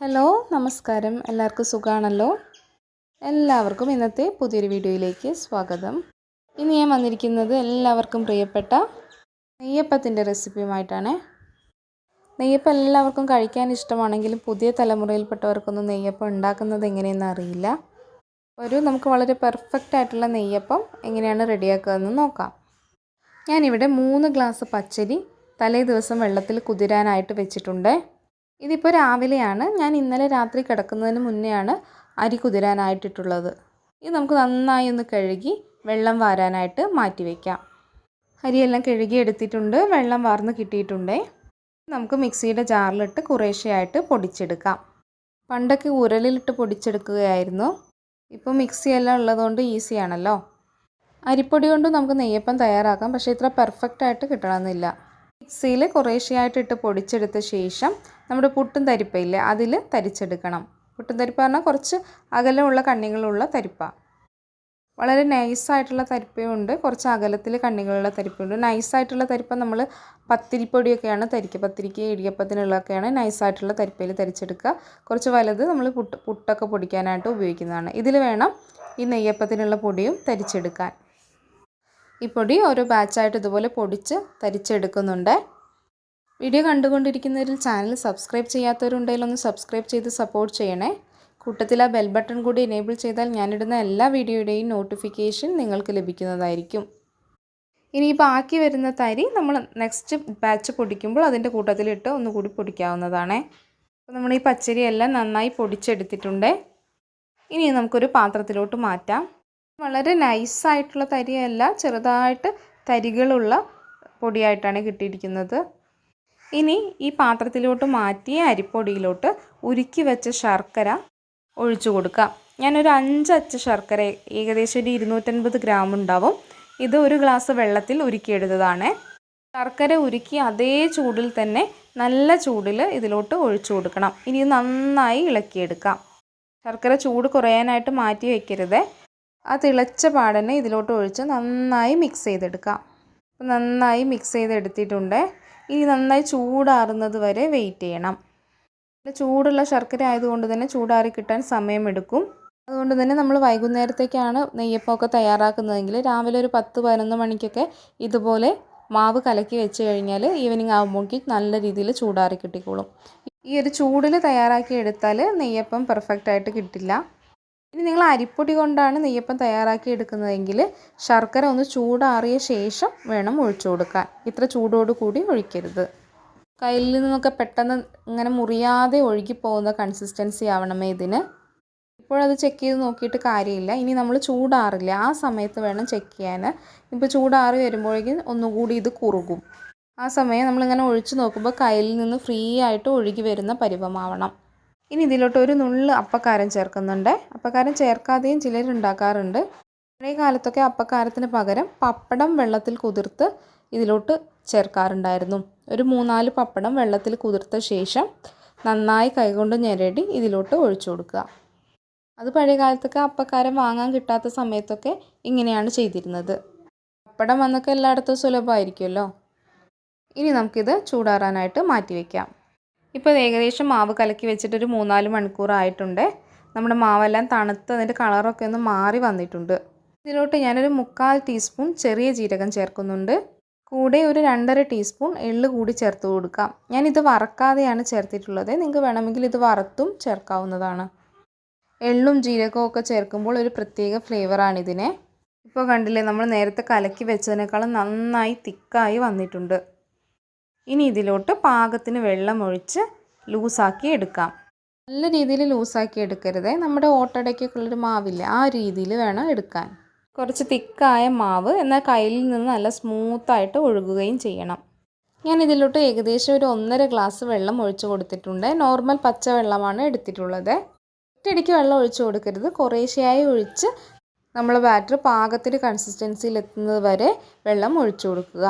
Hello നമസ്കാരം. എല്ലാവർക്കും സുഖമാണല്ലോ എല്ലാവർക്കും ഇന്നത്തെ പുതിയൊരു വീഡിയോയിലേക്ക് സ്വാഗതം. ഇന്ന് ഞാൻ വന്നിരിക്കുന്നത് എല്ലാവർക്കും പ്രിയപ്പെട്ട നെയ്യപ്പത്തിന്റെ റെസിപ്പിയുമായിട്ടാണ്. നെയ്യപ്പം എല്ലാവർക്കും കഴിക്കാൻ ഇഷ്ടമാണെങ്കിലും പുതിയ തലമുറയിൽപ്പെട്ടവർക്കൊന്നും നെയ്യപ്പം ഉണ്ടാക്കുന്നത് എങ്ങനെയെന്ന് അറിയില്ല. ഒരു നമുക്ക് വളരെ പെർഫെക്റ്റ് ആയിട്ടുള്ള നെയ്യപ്പം എങ്ങനെയാണ് റെഡിയാക്കുകയെന്ന് നോക്കാം. ഞാനിവിടെ മൂന്ന് ഗ്ലാസ് പച്ചരി തലേ ദിവസം വെള്ളത്തിൽ കുതിരാനായിട്ട് വെച്ചിട്ടുണ്ട്. ഇതിപ്പോൾ രാവിലെയാണ്. ഞാൻ ഇന്നലെ രാത്രി കിടക്കുന്നതിന് മുന്നെയാണ് അരി കുതിരാനായിട്ടിട്ടുള്ളത്. ഇത് നമുക്ക് നന്നായി ഒന്ന് കഴുകി വെള്ളം വാരാനായിട്ട് മാറ്റി വയ്ക്കാം അരിയെല്ലാം കഴുകി എടുത്തിട്ടുണ്ട്. വെള്ളം വാർന്ന് കിട്ടിയിട്ടുണ്ട്. നമുക്ക് മിക്സിയുടെ ജാറിലിട്ട് കുറേശ്ശെയായിട്ട് പൊടിച്ചെടുക്കാം. പണ്ടൊക്കെ ഉരലിലിട്ട് പൊടിച്ചെടുക്കുകയായിരുന്നു. ഇപ്പോൾ മിക്സിയെല്ലാം ഉള്ളതുകൊണ്ട് ഈസിയാണല്ലോ. അരിപ്പൊടി കൊണ്ട് നമുക്ക് നെയ്യപ്പം തയ്യാറാക്കാം. പക്ഷേ ഇത്ര പെർഫെക്റ്റ് ആയിട്ട് കിട്ടണമെന്നില്ല. മിക്സിയിൽ കുറേശ്ശെയായിട്ട് ഇട്ട് പൊടിച്ചെടുത്ത ശേഷം നമ്മുടെ പുട്ടും തരിപ്പയില്ലേ അതിൽ തരിച്ചെടുക്കണം. പുട്ടും തരിപ്പ പറഞ്ഞാൽ കുറച്ച് അകലമുള്ള കണ്ണികളുള്ള തരിപ്പ. വളരെ നൈസായിട്ടുള്ള തരിപ്പയുണ്ട്. കുറച്ച് അകലത്തിൽ കണ്ണികളുള്ള തരിപ്പയുണ്ട്. നൈസായിട്ടുള്ള തരിപ്പ നമ്മൾ പത്തിരിപ്പൊടിയൊക്കെയാണ് തരിക്കുക. പത്തിരിക്ക് ഇടിയപ്പത്തിനുള്ളതൊക്കെയാണ് നൈസായിട്ടുള്ള തരിപ്പയിൽ തരിച്ചെടുക്കുക. കുറച്ച് വലുത് നമ്മൾ പുട്ട് പുട്ടൊക്കെ പൊടിക്കാനായിട്ട് ഉപയോഗിക്കുന്നതാണ്. ഇതിൽ വേണം ഈ നെയ്യപ്പത്തിനുള്ള പൊടിയും തരിച്ചെടുക്കാൻ. ഈ പൊടി ഓരോ ബാച്ചായിട്ട് ഇതുപോലെ പൊടിച്ച് തരിച്ചെടുക്കുന്നുണ്ട്. വീഡിയോ കണ്ടുകൊണ്ടിരിക്കുന്നവരിൽ ചാനൽ സബ്സ്ക്രൈബ് ചെയ്യാത്തവരുണ്ടെങ്കിൽ ഒന്ന് സബ്സ്ക്രൈബ് ചെയ്ത് സപ്പോർട്ട് ചെയ്യണേ. കൂട്ടത്തിൽ ആ ബെൽ ബട്ടൺ കൂടി എനേബിൾ ചെയ്താൽ ഞാനിടുന്ന എല്ലാ വീഡിയോയുടെയും നോട്ടിഫിക്കേഷൻ നിങ്ങൾക്ക് ലഭിക്കുന്നതായിരിക്കും. ഇനി ബാക്കി വരുന്ന തരി നമ്മൾ നെക്സ്റ്റ് ബാച്ച് പൊടിക്കുമ്പോൾ അതിന്റെ കൂട്ടത്തിലിട്ട് ഒന്നുകൂടി പൊടിക്കാവുന്നതാണ്. അപ്പോൾ നമ്മൾ ഈ പച്ചരിയെല്ലാം നന്നായി പൊടിച്ചെടുത്തിട്ടുണ്ട്. ഇനി നമുക്കൊരു പാത്രത്തിലോട്ട് മാറ്റാം. വളരെ നൈസായിട്ടുള്ള തരിയല്ല ചെറുതായിട്ട് തരികളുള്ള പൊടിയായിട്ടാണ് കിട്ടിയിരിക്കുന്നത്. ഇനി ഈ പാത്രത്തിലോട്ട് മാറ്റിയ അരിപ്പൊടിയിലോട്ട് ഉരുക്കി വെച്ച ശർക്കര ഒഴിച്ചു കൊടുക്കാം ഞാനൊരു അച്ച ശർക്കര ഏകദേശം ഒരു ഇരുന്നൂറ്റൻപത് ഗ്രാം ഉണ്ടാവും. ഇത് ഒരു ഗ്ലാസ് വെള്ളത്തിൽ ഉരുക്കിയെടുത്തതാണ്. ശർക്കര ഉരുക്കി അതേ ചൂടിൽ തന്നെ നല്ല ചൂടിൽ ഇതിലോട്ട് ഒഴിച്ചു കൊടുക്കണം. ഇനി നന്നായി ഇളക്കിയെടുക്കാം. ശർക്കര ചൂട് കുറയാനായിട്ട് മാറ്റി വയ്ക്കരുത് ആ തിളച്ച പാടനെ ഇതിലോട്ട് ഒഴിച്ച് നന്നായി മിക്സ് ചെയ്തെടുക്കാം. അപ്പോൾ നന്നായി മിക്സ് ചെയ്തെടുത്തിട്ടുണ്ട്. ഇനി നന്നായി ചൂടാറുന്നത് വരെ വെയിറ്റ് ചെയ്യണം. ചൂടുള്ള ശർക്കര ആയതുകൊണ്ട് തന്നെ ചൂടാറി കിട്ടാൻ സമയമെടുക്കും. അതുകൊണ്ട് തന്നെ നമ്മൾ വൈകുന്നേരത്തേക്കാണ് നെയ്യപ്പമൊക്കെ തയ്യാറാക്കുന്നതെങ്കിൽ രാവിലെ ഒരു പത്ത് പതിനൊന്ന് മണിക്കൊക്കെ ഇതുപോലെ മാവ് കലക്കി വെച്ച് കഴിഞ്ഞാൽ ഈവനിങ് ആകുമ്പോഴേക്ക് നല്ല രീതിയിൽ ചൂടാറി കിട്ടിക്കോളും. ഈ ഒരു ചൂടിൽ തയ്യാറാക്കി എടുത്താൽ നെയ്യപ്പം പെർഫെക്റ്റ് ആയിട്ട് കിട്ടില്ല. ഇനി നിങ്ങൾ അരിപ്പൊടി കൊണ്ടാണ് നെയ്യപ്പം തയ്യാറാക്കി എടുക്കുന്നതെങ്കിൽ ശർക്കര ഒന്ന് ചൂടാറിയ ശേഷം വേണം ഒഴിച്ചു കൊടുക്കാൻ. ഇത്ര ചൂടോട് കൂടി ഒഴിക്കരുത്. കയ്യിൽ നിന്നൊക്കെ പെട്ടെന്ന് ഇങ്ങനെ മുറിയാതെ ഒഴുകി പോകുന്ന കൺസിസ്റ്റൻസി ആവണമേ ഇതിന്. ഇപ്പോഴത് ചെക്ക് ചെയ്ത് നോക്കിയിട്ട് കാര്യമില്ല. ഇനി നമ്മൾ ചൂടാറില്ല. ആ സമയത്ത് വേണം ചെക്ക് ചെയ്യാൻ. ഇപ്പോൾ ചൂടാറി വരുമ്പോഴേക്കും ഒന്നുകൂടി ഇത് കുറുകും. ആ സമയം നമ്മളിങ്ങനെ ഒഴിച്ചു നോക്കുമ്പോൾ കയ്യിൽ നിന്ന് ഫ്രീ ആയിട്ട് ഒഴുകി വരുന്ന പരുവമാവണം. ഇനി ഇതിലോട്ട് ഒരു നുള്ള് അപ്പക്കാരം ചേർക്കുന്നുണ്ട്. അപ്പക്കാരം ചേർക്കാതെയും ചിലരുണ്ടാക്കാറുണ്ട് പഴയ കാലത്തൊക്കെ അപ്പക്കാരത്തിന് പകരം പപ്പടം വെള്ളത്തിൽ കുതിർത്ത് ഇതിലോട്ട് ചേർക്കാറുണ്ടായിരുന്നു. ഒരു മൂന്നാൽ പപ്പടം വെള്ളത്തിൽ കുതിർത്ത ശേഷം നന്നായി കൈകൊണ്ട് ഞെരടി ഇതിലോട്ട് ഒഴിച്ചു കൊടുക്കുക. അത് പഴയ കാലത്തൊക്കെ അപ്പക്കാരം വാങ്ങാൻ കിട്ടാത്ത സമയത്തൊക്കെ ഇങ്ങനെയാണ് ചെയ്തിരുന്നത്. പപ്പടം വന്നൊക്കെ എല്ലായിടത്തും സുലഭമായിരിക്കുമല്ലോ. ഇനി നമുക്കിത് ചൂടാറാനായിട്ട് മാറ്റി വയ്ക്കാം ഇപ്പോൾ ഏകദേശം മാവ് കലക്കി വെച്ചിട്ട് ഒരു മൂന്നാൽ മണിക്കൂറായിട്ടുണ്ട് നമ്മുടെ മാവെല്ലാം തണുത്ത് അതിന്റെ കളറൊക്കെ ഒന്ന് മാറി വന്നിട്ടുണ്ട്. ഇതിലോട്ട് ഞാനൊരു മുക്കാൽ ടീസ്പൂൺ ചെറിയ ജീരകം ചേർക്കുന്നുണ്ട്. കൂടെ ഒരു രണ്ടര ടീസ്പൂൺ എള്ള് കൂടി ചേർത്ത് കൊടുക്കാം. ഞാനിത് വറക്കാതെയാണ് ചേർത്തിട്ടുള്ളത്. നിങ്ങൾക്ക് വേണമെങ്കിൽ ഇത് വറുത്തും ചേർക്കാവുന്നതാണ്. എള്ളും ജീരകവും ഒക്കെ ചേർക്കുമ്പോൾ ഒരു പ്രത്യേക ഫ്ലേവറാണ് ഇതിനെ. ഇപ്പോൾ കണ്ടില്ലേ നമ്മൾ നേരത്തെ കലക്കി വെച്ചതിനേക്കാളും നന്നായി തിക്കായി വന്നിട്ടുണ്ട്. ഇനി ഇതിലോട്ട് പാകത്തിന് വെള്ളം ഒഴിച്ച് ലൂസാക്കി എടുക്കാം. നല്ല രീതിയിൽ ലൂസാക്കി എടുക്കരുത്. നമ്മുടെ ഓട്ടടയ്ക്കൊക്കെ ഉള്ളൊരു മാവില്ല ആ രീതിയിൽ വേണം എടുക്കാൻ. കുറച്ച് തിക്കായ മാവ് എന്നാൽ കയ്യിൽ നിന്ന് നല്ല സ്മൂത്തായിട്ട് ഒഴുകുകയും ചെയ്യണം. ഞാൻ ഇതിലോട്ട് ഏകദേശം ഒരു ഒന്നര ഗ്ലാസ് വെള്ളം ഒഴിച്ച് കൊടുത്തിട്ടുണ്ട്. നോർമൽ പച്ച വെള്ളമാണ് എടുത്തിട്ടുള്ളത്. ഒറ്റയടിക്ക് വെള്ളം ഒഴിച്ചു കൊടുക്കരുത്. കുറേശ്ശെയായി ഒഴിച്ച് നമ്മൾ ബാറ്റർ പാകത്തിന് കൺസിസ്റ്റൻസിയിൽ എത്തുന്നത് വരെ വെള്ളം ഒഴിച്ചു കൊടുക്കുക.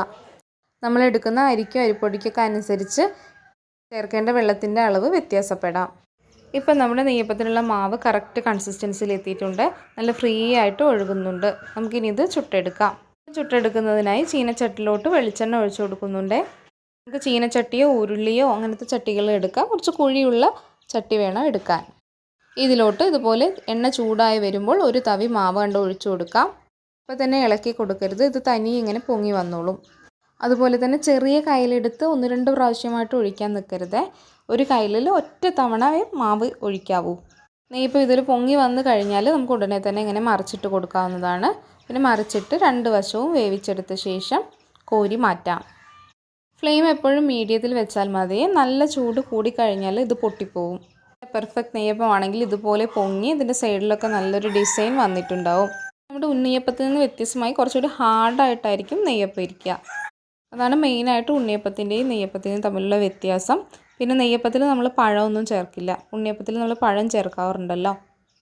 നമ്മൾ എടുക്കുന്ന അരിക്കും അരിപ്പൊടിക്കൊക്കെ അനുസരിച്ച് ചേർക്കേണ്ട വെള്ളത്തിന്റെ അളവ് വ്യത്യാസപ്പെടാം. ഇപ്പം നമ്മുടെ നെയ്യപ്പത്തിനുള്ള മാവ് കറക്റ്റ് കൺസിസ്റ്റൻസിയിൽ എത്തിയിട്ടുണ്ട്. നല്ല ഫ്രീ ആയിട്ട് ഒഴുകുന്നുണ്ട്. നമുക്കിനി ഇത് ചുട്ടെടുക്കാം. ചുട്ടെടുക്കുന്നതിനായി ചീനച്ചട്ടിലോട്ട് വെളിച്ചെണ്ണ ഒഴിച്ചു കൊടുക്കുന്നുണ്ട്. നമുക്ക് ചീനച്ചട്ടിയോ ഉരുളിയോ അങ്ങനത്തെ ചട്ടികൾ എടുക്കാം. കുറച്ച് കുഴിയുള്ള ചട്ടി വേണം എടുക്കാൻ. ഇതിലോട്ട് ഇതുപോലെ എണ്ണ ചൂടായി വരുമ്പോൾ ഒരു തവി മാവ് കണ്ട് ഒഴിച്ചു കൊടുക്കാം. അപ്പോൾ തന്നെ ഇളക്കി കൊടുക്കരുത്. ഇത് തനി ഇങ്ങനെ പൊങ്ങി വന്നോളും. അതുപോലെ തന്നെ ചെറിയ കയ്യിലെടുത്ത് ഒന്ന് രണ്ട് പ്രാവശ്യമായിട്ട് ഒഴിക്കാൻ നിൽക്കരുത്. ഒരു കയ്യിൽ ഒറ്റ തവണ മാവ് ഒഴിക്കാവൂ. നെയ്യപ്പം ഇതിൽ പൊങ്ങി വന്നു കഴിഞ്ഞാൽ നമുക്ക് ഉടനെ തന്നെ ഇങ്ങനെ മറിച്ചിട്ട് കൊടുക്കാവുന്നതാണ്. പിന്നെ മറിച്ചിട്ട് രണ്ട് വശവും വേവിച്ചെടുത്ത ശേഷം കോരി മാറ്റാം. ഫ്ലെയിം എപ്പോഴും മീഡിയത്തിൽ വെച്ചാൽ മതി. നല്ല ചൂട് കൂടിക്കഴിഞ്ഞാൽ ഇത് പൊട്ടിപ്പോവും. പെർഫെക്റ്റ് നെയ്യപ്പം ആണെങ്കിൽ ഇതുപോലെ പൊങ്ങി ഇതിന്റെ സൈഡിലൊക്കെ നല്ലൊരു ഡിസൈൻ വന്നിട്ടുണ്ടാവും. നമ്മുടെ ഉണ്ണിയപ്പത്തിൽ നിന്ന് വ്യത്യസ്തമായി കുറച്ചുകൂടി ഹാർഡായിട്ടായിരിക്കും നെയ്യപ്പം ഇരിക്കുക. അതാണ് മെയിനായിട്ട് ഉണ്ണിയപ്പത്തിന്റെയും നെയ്യപ്പത്തിന്റെയും തമ്മിലുള്ള വ്യത്യാസം. പിന്നെ നെയ്യപ്പത്തിൽ നമ്മൾ പഴമൊന്നും ചേർക്കില്ല. ഉണ്ണിയപ്പത്തിൽ നമ്മൾ പഴം ചേർക്കാറുണ്ടല്ലോ.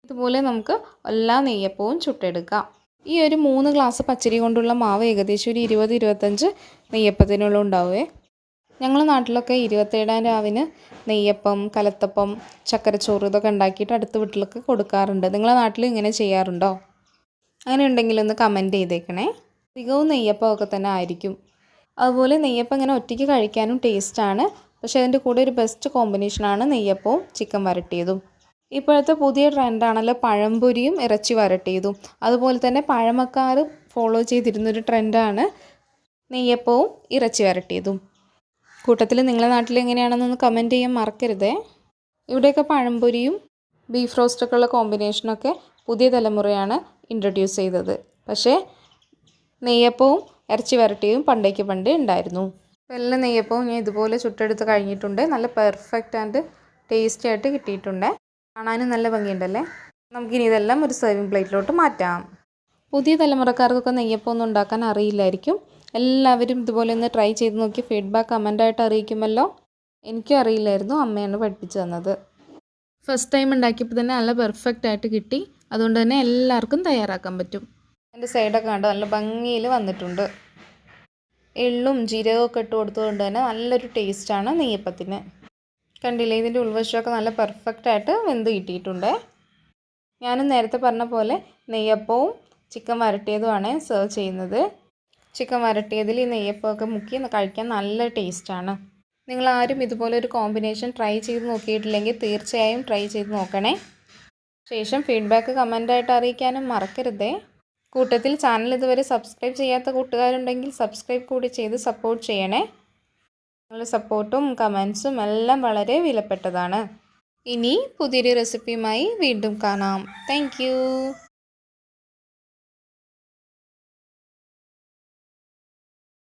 ഇതുപോലെ നമുക്ക് എല്ലാ നെയ്യപ്പവും ചുട്ടെടുക്കാം. ഈ ഒരു മൂന്ന് ഗ്ലാസ് പച്ചരി കൊണ്ടുള്ള മാവ് ഏകദേശം ഒരു ഇരുപത് ഇരുപത്തഞ്ച് നെയ്യപ്പത്തിനുള്ള ഉണ്ടാവുമേ ഞങ്ങളുടെ നാട്ടിലൊക്കെ ഇരുപത്തേഴാം രാവിന് നെയ്യപ്പം കലത്തപ്പം ചക്കരച്ചോറ് ഇതൊക്കെ ഉണ്ടാക്കിയിട്ട് അടുത്ത വീട്ടിലൊക്കെ കൊടുക്കാറുണ്ട്. നിങ്ങളുടെ നാട്ടിൽ ഇങ്ങനെ ചെയ്യാറുണ്ടോ? അങ്ങനെ ഉണ്ടെങ്കിൽ ഒന്ന് കമന്റ് ചെയ്തേക്കണേ. അധികവും നെയ്യപ്പമൊക്കെ തന്നെ ആയിരിക്കും. അതുപോലെ നെയ്യപ്പം ഇങ്ങനെ ഒറ്റയ്ക്ക് കഴിക്കാനും ടേസ്റ്റാണ് പക്ഷേ അതിന്റെ കൂടെ ഒരു ബെസ്റ്റ് കോമ്പിനേഷനാണ് നെയ്യപ്പവും ചിക്കൻ വരട്ടിയതും. ഇപ്പോഴത്തെ പുതിയ ട്രെൻഡാണല്ലോ പഴംപൊരിയും ഇറച്ചി വരട്ടിയതും. അതുപോലെ തന്നെ പഴമക്കാർ ഫോളോ ചെയ്തിരുന്നൊരു ട്രെൻഡാണ് നെയ്യപ്പവും ഇറച്ചി വരട്ടിയതും. കൂട്ടത്തിൽ നിങ്ങളുടെ നാട്ടിൽ എങ്ങനെയാണെന്നൊന്ന് കമന്റ് ചെയ്യാൻ മറക്കരുതേ. ഇവിടെയൊക്കെ പഴംപൊരിയും ബീഫ് റോസ്റ്റൊക്കെയുള്ള കോമ്പിനേഷനൊക്കെ പുതിയ തലമുറയാണ് ഇൻട്രൊഡ്യൂസ് ചെയ്തത്. പക്ഷേ നെയ്യപ്പവും ഇറച്ചി വരട്ടിയും പണ്ടേക്ക് പണ്ടേ ഉണ്ടായിരുന്നു. വെള്ള നെയ്യപ്പവും ഞാൻ ഇതുപോലെ ചുട്ടെടുത്ത് കഴിഞ്ഞിട്ടുണ്ട്. നല്ല പെർഫെക്റ്റ് ആൻഡ് ടേസ്റ്റി ആയിട്ട് കിട്ടിയിട്ടുണ്ട്. കാണാനും നല്ല ഭംഗിയുണ്ടല്ലേ? നമുക്കിനി ഇതെല്ലാം ഒരു സെർവിങ് പ്ലേറ്റിലോട്ട് മാറ്റാം. പുതിയ തലമുറക്കാർക്കൊക്കെ നെയ്യപ്പം ഒന്നും ഉണ്ടാക്കാൻ അറിയില്ലായിരിക്കും. എല്ലാവരും ഇതുപോലെ ഒന്ന് ട്രൈ ചെയ്ത് നോക്കി ഫീഡ്ബാക്ക് കമന്റായിട്ട് അറിയിക്കുമല്ലോ. എനിക്കും അറിയില്ലായിരുന്നു. അമ്മയാണ് പഠിപ്പിച്ചു തന്നത്. ഫസ്റ്റ് ടൈം ഉണ്ടാക്കിയപ്പോൾ തന്നെ നല്ല പെർഫെക്റ്റ് ആയിട്ട് കിട്ടി. അതുകൊണ്ട് തന്നെ എല്ലാവർക്കും തയ്യാറാക്കാൻ പറ്റും. എന്റെ സൈഡൊക്കെ കണ്ടോ? നല്ല ഭംഗിയിൽ വന്നിട്ടുണ്ട്. എള്ളും ജീരകവും ഒക്കെ ഇട്ട് കൊടുത്തുകൊണ്ട് തന്നെ നല്ലൊരു ടേസ്റ്റാണ് നെയ്യപ്പത്തിന്. കണ്ടില്ലേ? ഇതിന്റെ ഉൾവശമൊക്കെ നല്ല പെർഫെക്റ്റായിട്ട് വെന്ത് കിട്ടിയിട്ടുണ്ട്. ഞാനും നേരത്തെ പറഞ്ഞ പോലെ നെയ്യപ്പവും ചിക്കൻ വരട്ടിയതുമാണ് സെർവ് ചെയ്യുന്നത്. ചിക്കൻ വരട്ടിയതിൽ ഈ നെയ്യപ്പമൊക്കെ മുക്കി കഴിക്കാൻ നല്ല ടേസ്റ്റാണ് നിങ്ങൾ ആരും ഇതുപോലെ ഒരു കോമ്പിനേഷൻ ട്രൈ ചെയ്ത് നോക്കിയിട്ടില്ലെങ്കിൽ തീർച്ചയായും ട്രൈ ചെയ്ത് നോക്കണേ. ശേഷം ഫീഡ്ബാക്ക് കമന്റായിട്ട് അറിയിക്കാനും മറക്കരുതേ. കൂട്ടത്തിൽ ചാനൽ ഇതുവരെ സബ്സ്ക്രൈബ് ചെയ്യാത്ത കൂട്ടുകാരുണ്ടെങ്കിൽ സബ്സ്ക്രൈബ് കൂടി ചെയ്ത് സപ്പോർട്ട് ചെയ്യണേ. നിങ്ങളുടെ സപ്പോർട്ടും കമൻസും എല്ലാം വളരെ വിലപ്പെട്ടതാണ്. ഇനി പുതിയൊരു റെസിപ്പിയുമായി വീണ്ടും കാണാം. താങ്ക്